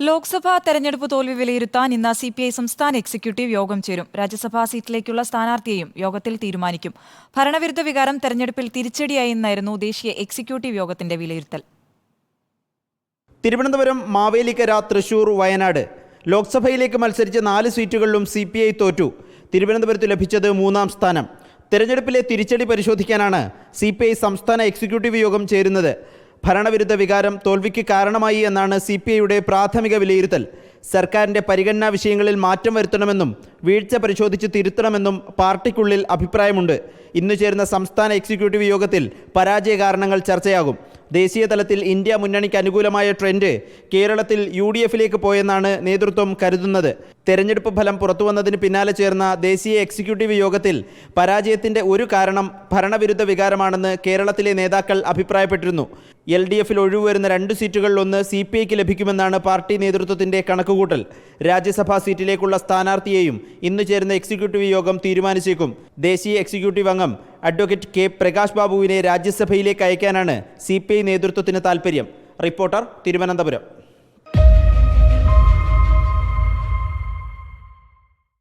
ലോക്സഭാ തെരഞ്ഞെടുപ്പ് തോൽവി വിലയിരുത്താൻ ഇന്ന് സി പി ഐ സംസ്ഥാന എക്സിക്യൂട്ടീവ് യോഗം ചേരും. രാജ്യസഭാ സീറ്റിലേക്കുള്ള സ്ഥാനാർത്ഥിയെയും യോഗത്തിൽ തീരുമാനിക്കും. ഭരണവിരുദ്ധ വികാരം തെരഞ്ഞെടുപ്പിൽ തിരിച്ചടിയായി എന്നായിരുന്നു ദേശീയ എക്സിക്യൂട്ടീവ് യോഗത്തിന്റെ വിലയിരുത്തൽ. തിരുവനന്തപുരം മാവേലിക്കര തൃശൂർ വയനാട് ലോക്സഭയിലേക്ക് മത്സരിച്ച നാല് സീറ്റുകളിലും സി പി ഐ തോറ്റു. തിരുവനന്തപുരത്ത് ലഭിച്ചത് മൂന്നാം സ്ഥാനം. തെരഞ്ഞെടുപ്പിലെ തിരിച്ചടി പരിശോധിക്കാനാണ് സി പി ഐ സംസ്ഥാന എക്സിക്യൂട്ടീവ് യോഗം ചേരുന്നത്. ഭരണവിരുദ്ധ വികാരം തോൽവിക്ക് കാരണമായി എന്നാണ് സി പി ഐയുടെ പ്രാഥമിക വിലയിരുത്തൽ. സർക്കാരിന്റെ പരിഗണനാ വിഷയങ്ങളിൽ മാറ്റം വരുത്തണമെന്നും വീഴ്ച പരിശോധിച്ച് തിരുത്തണമെന്നും പാർട്ടിക്കുള്ളിൽ അഭിപ്രായമുണ്ട്. ഇന്ന് ചേരുന്ന സംസ്ഥാന എക്സിക്യൂട്ടീവ് യോഗത്തിൽ പരാജയ കാരണങ്ങൾ ചർച്ചയാകും. ദേശീയ തലത്തിൽ ഇന്ത്യ മുന്നണിക്ക് അനുകൂലമായ ട്രെൻഡ് കേരളത്തിൽ യു ഡി എഫിലേക്ക് പോയെന്നാണ് നേതൃത്വം കരുതുന്നത്. തെരഞ്ഞെടുപ്പ് ഫലം പുറത്തുവന്നതിന് പിന്നാലെ ചേർന്ന ദേശീയ എക്സിക്യൂട്ടീവ് യോഗത്തിൽ പരാജയത്തിന്റെ ഒരു കാരണം ഭരണവിരുദ്ധ വികാരമാണെന്ന് കേരളത്തിലെ നേതാക്കൾ അഭിപ്രായപ്പെട്ടിരുന്നു. എൽ ഡി എഫിൽ ഒഴിവുവരുന്ന രണ്ട് സീറ്റുകളിലൊന്ന് സി പി ഐക്ക് ലഭിക്കുമെന്നാണ് പാർട്ടി നേതൃത്വത്തിന്റെ കണക്കുകൂട്ടൽ. രാജ്യസഭാ സീറ്റിലേക്കുള്ള സ്ഥാനാർത്ഥിയെയും ഇന്ന് ചേരുന്ന എക്സിക്യൂട്ടീവ് യോഗം തീരുമാനിച്ചേക്കും. ദേശീയ എക്സിക്യൂട്ടീവ് അംഗം അഡ്വക്കേറ്റ് കെ പ്രകാശ് ബാബുവിനെ രാജ്യസഭയിലേക്ക് അയക്കാനാണ് സി നേതൃത്വത്തിന് താൽപ്പര്യം റിപ്പോർട്ടർ തിരുവനന്തപുരം.